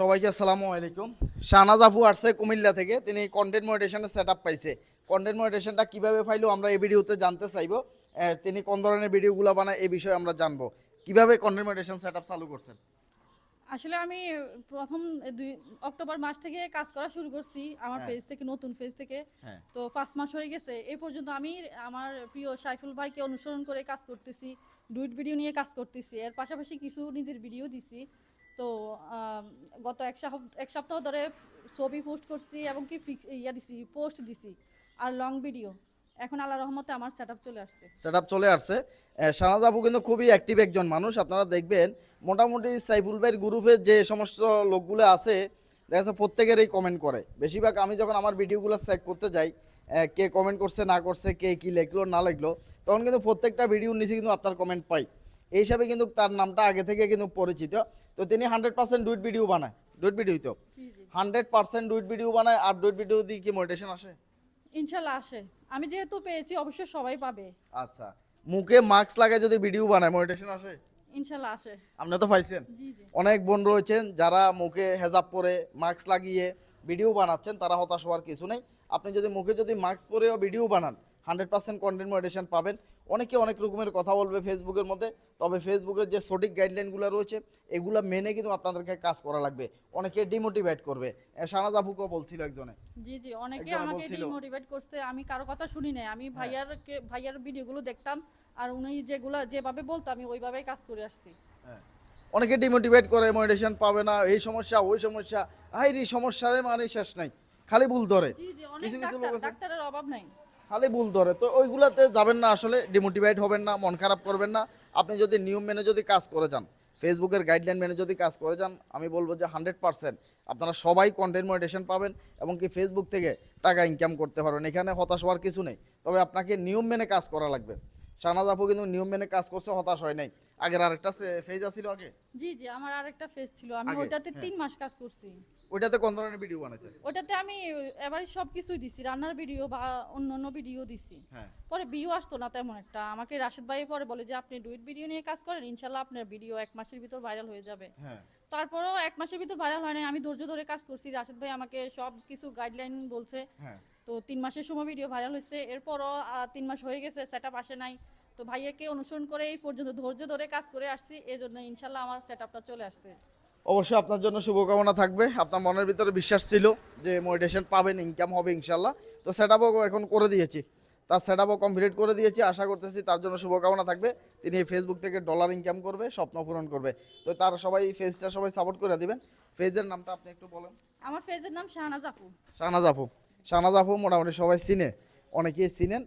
সবাইকে আসসালামু আলাইকুম। শাহনাজ আপু আসছে কুমিল্লা থেকে। তিনি কন্টেন্ট মডিটেশনের সেট আপ পাইছে। কন্টেন্ট মডিটেশনটা কীভাবে পাইলো আমরা এই ভিডিওতে জানতে চাইব। তিনি কোন ধরনের ভিডিওগুলো বানায় এই বিষয়ে আমরা জানব। কীভাবে কন্টেন্ট মডিটেশন সেট আপ চালু করছেন? আসলে আমি প্রথম দুই অক্টোবর মাস থেকে কাজ করা শুরু করছি। আমার হ্যাঁ। পেজ থেকে নতুন পেজ থেকে। হ্যাঁ। তো পাঁচ মাস হয়ে গেছে। এই পর্যন্ত আমি আমার প্রিয় সাইফুল ভাইকে অনুসরণ করে কাজ করতেছি। ডুইট ভিডিও নিয়ে কাজ করতেছি। এর পাশাপাশি কিছু নিজের ভিডিও দিছি। তো গত এক সপ্তাহ এক সপ্তাহ ধরে ছবি পোস্ট করছি এবং কি ইয়া দিছি পোস্ট দিছি, আর লং ভিডিও এখন আল্লাহ রহমতে আমার সেট চলে আসছে। সেট চলে আসছে। শাহনাজ আপু কিন্তু খুবই অ্যাক্টিভ একজন মানুষ, আপনারা দেখবেন, মোটামুটি সাইফুল ভাইয়ের গ্রুপে যে সমস্ত লোকগুলো আছে, দেখা যাচ্ছে প্রত্যেকেরই কমেন্ট করে। বেশিরভাগ আমি যখন আমার ভিডিওগুলো চেক করতে যাই কে কমেন্ট করছে, না করছে, কে কি লেখলো, না লেখলো, তখন কিন্তু প্রত্যেকটা ভিডিওর নিচে কিন্তু আপনার কমেন্ট পাই। এই হিসাবে কিন্তু তার নামটা আগে থেকে কিন্তু পরিচিত। তো তিনি হান্ড্রেড পার্সেন্ট ডুইট ভিডিও বানায়। ডুইট ভিডিও তো? হান্ড্রেড পার্সেন্ট ডুইট ভিডিও বানায় আর ডুইট ভিডিও দিয়ে কি মোটিভেশন আসে? ইনশাল্লাহ আসে। আমি যেহেতু পেয়েছি অবশ্যই সবাই পাবে। আচ্ছা। মুখে মাস্ক লাগায় যদি ভিডিও বানায় মোটিভেশন আসে? ইনশাল্লাহ আসে। আপনি তো পাইছেন। জি জি। অনেক বোন রয়েছেন যারা মুখে হেজাব পরে মাস্ক লাগিয়ে ভিডিও বানাচ্ছেন তারা হতাশ হওয়ার কিছু নেই। আপনি যদি মুখে যদি মাস্ক পরেও ভিডিও বানান হান্ড্রেড পার্সেন্ট কন্টেন্ট মডিটেশন পাবেন। অনেকে অনেক রকমের কথা বলবে ফেসবুকের মধ্যে তবে ফেসবুকের যে সঠিক গাইডলাইনগুলো রয়েছে এগুলো মেনে কিন্তু আপনাদেরকে কাজ করা লাগবে। অনেকে ডিমোটিভেট করবে। শাহনাজ আপুকেও বলছিল একজনে। জি জি অনেকে আমাকে ডিমোটিভেট করছে আমি কারও কথা শুনি নাই। হ্যাঁ। আমি ভাইয়ার ভাইয়ার ভিডিওগুলো দেখতাম আর উনি যেগুলো যেভাবে বলতো আমি ওইভাবেই কাজ করে আসছি। অনেকে ডিমোটিভেট করে মডিটেশন পাবে না এই সমস্যা ওই সমস্যা। হাই রে সমস্যারে মানে শেষ নাই খালি ভুল ধরে। জি জি অনেক কিছু কিছু লোক ডাক্তার ডাক্তারের অভাব নাই। খালি ভুল ধরে। তো ওইগুলাতে যাবেন না আসলে ডিমোটিভেট হবেন না, মন খারাপ করবেন না। আপনি যদি নিয়ম মেনে যদি কাজ করে যান ফেসবুকের গাইডলাইন মেনে যদি কাজ করে যান, আমি বলব যে হান্ড্রেড পার্সেন্ট আপনারা সবাই কন্টেন্ট মডিটেশন পাবেন এবং কি ফেসবুক থেকে টাকা ইনকাম করতে পারবেন। এখানে হতাশ হওয়ার কিছু নেই। তবে আপনাকে নিয়ম মেনে কাজ করা লাগবে। শাহনাজ আপু কিন্তু নিয়ম মেনে কাজ করছে হতাশ হয় নাই। আগের আরেকটা ফেজ আছিল আগে? জি জি আমার আরেকটা ফেস ছিল। আমি ওইটাতে হ্যাঁ। তিন মাস কাজ করছি। ওইটাতে কোন ধরনের ভিডিও বানাইতেন ওটাতে আমি এবারে সব কিছুই দিছি রান্নার ভিডিও বা অন্য অন্য ভিডিও দিছি। হ্যাঁ। পরে ভিউ আসতো না তেমন একটা। আমাকে রাশেদ ভাই পরে বলে যে আপনি ডুইট ভিডিও নিয়ে কাজ করেন ইনশাল্লাহ আপনার ভিডিও এক মাসের ভিতর ভাইরাল হয়ে যাবে। হ্যাঁ। তারপরেও এক মাসের ভিতর ভাইরাল হয় নাই। আমি ধৈর্য ধরে কাজ করছি। রাশেদ ভাই আমাকে সব কিছু গাইডলাইন বলছে। হ্যাঁ। তো তিন মাসের সময় ভিডিও ভাইরাল হয়েছে। এরপরও তিন মাস হয়ে গেছে সেট আপ আসে নাই। তো ভাইয়াকে অনুসরণ করে এই পর্যন্ত ধৈর্য ধরে কাজ করে আসছি। এই জন্য ইনশাল্লাহ আমার সেট আপটা চলে আসছে। অবশ্যই আপনার জন্য শুভকামনা থাকবে। আপনার মনের ভিতরে বিশ্বাস ছিল যে মোটিভেশন পাবেন ইনকাম হবে ইনশাল্লাহ তো সেট আপও এখন করে দিয়েছি। তার সেট আপও কমপ্লিট করে দিয়েছি। আশা করতেছি তার জন্য শুভকামনা থাকবে। তিনি এই ফেসবুক থেকে ডলার ইনকাম করবে স্বপ্ন পূরণ করবে। তো তার সবাই ফেজটা সবাই সাপোর্ট করে দিবেন। ফেজের নামটা আপনি একটু বলেন। আমার ফেজের নাম শাহনাজ আপু। শাহনাজ আপু। শাহনাজ আপু মোটামুটি সবাই চিনে। অনেকেই চিনেন।